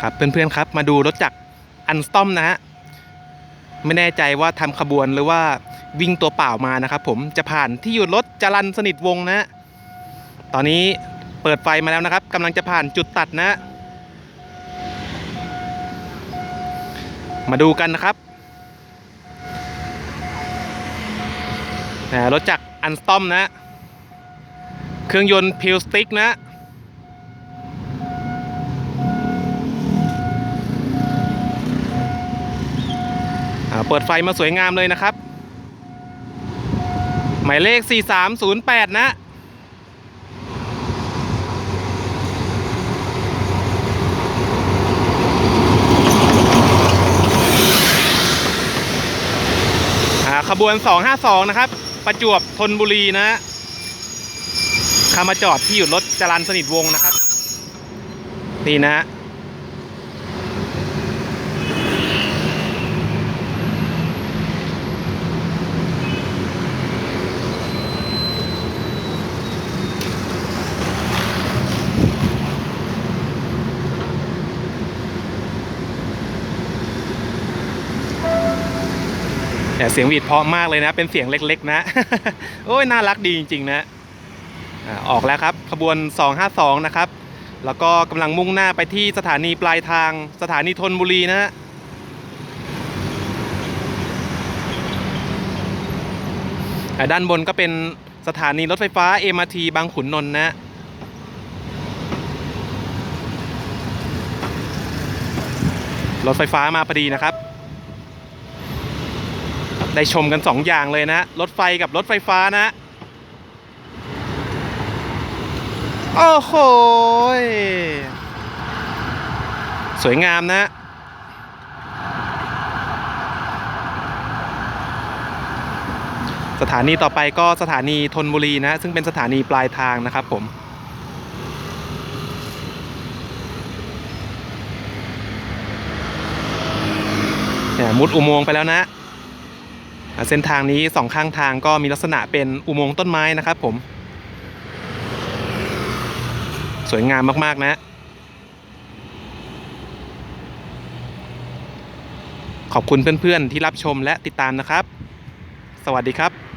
ครับเพื่อนๆครับมาดูรถจักรอันสตอมนะฮะไม่แน่ใจว่าทำขบวนหรือว่าวิ่งตัวเปล่ามานะครับผมจะผ่านที่หยุดรถจรันสนิทวงนะฮะตอนนี้เปิดไฟมาแล้วนะครับกำลังจะผ่านจุดตัดนะฮะมาดูกันนะครับรถจักรอันสตอมนะฮะเครื่องยนต์พิลสติกนะ เปิดไฟมาสวยงามเลยนะครับ หมายเลข 4308 นะขบวน 252 นะครับ ประจวบธนบุรีนะข้ามาจอดที่หยุดรถจรันสนิทวงนะครับ นี่นะ เสียงหวีดเพาะมากเลยนะ เป็นเสียงเล็กๆ นะ โอ้ยน่ารักดีจริงๆนะออกแล้วครับขบวน 252 นะครับ แล้วก็กำลังมุ่งหน้าไปที่สถานีปลายทางสถานีธนบุรีนะฮะด้านบนก็เป็นสถานีรถไฟฟ้า MRT บางขุนนนท์นะรถไฟฟ้ามาพอดีนะครับ ได้ชมกัน 2 อย่างเลยนะ รถไฟกับรถไฟฟ้านะ โอ้โห สวยงามนะ สถานีต่อไปก็สถานีธนบุรีนะ ซึ่งเป็นสถานีปลายทางนะครับผมเนี่ยมุดอุโมงค์ไปแล้วนะ เส้นทางนี้สองข้างทางก็มีลักษณะเป็นอุโมงค์ต้นไม้นะครับผม สวยงามมากๆนะ ขอบคุณเพื่อนๆที่รับชมและติดตามนะครับ สวัสดีครับ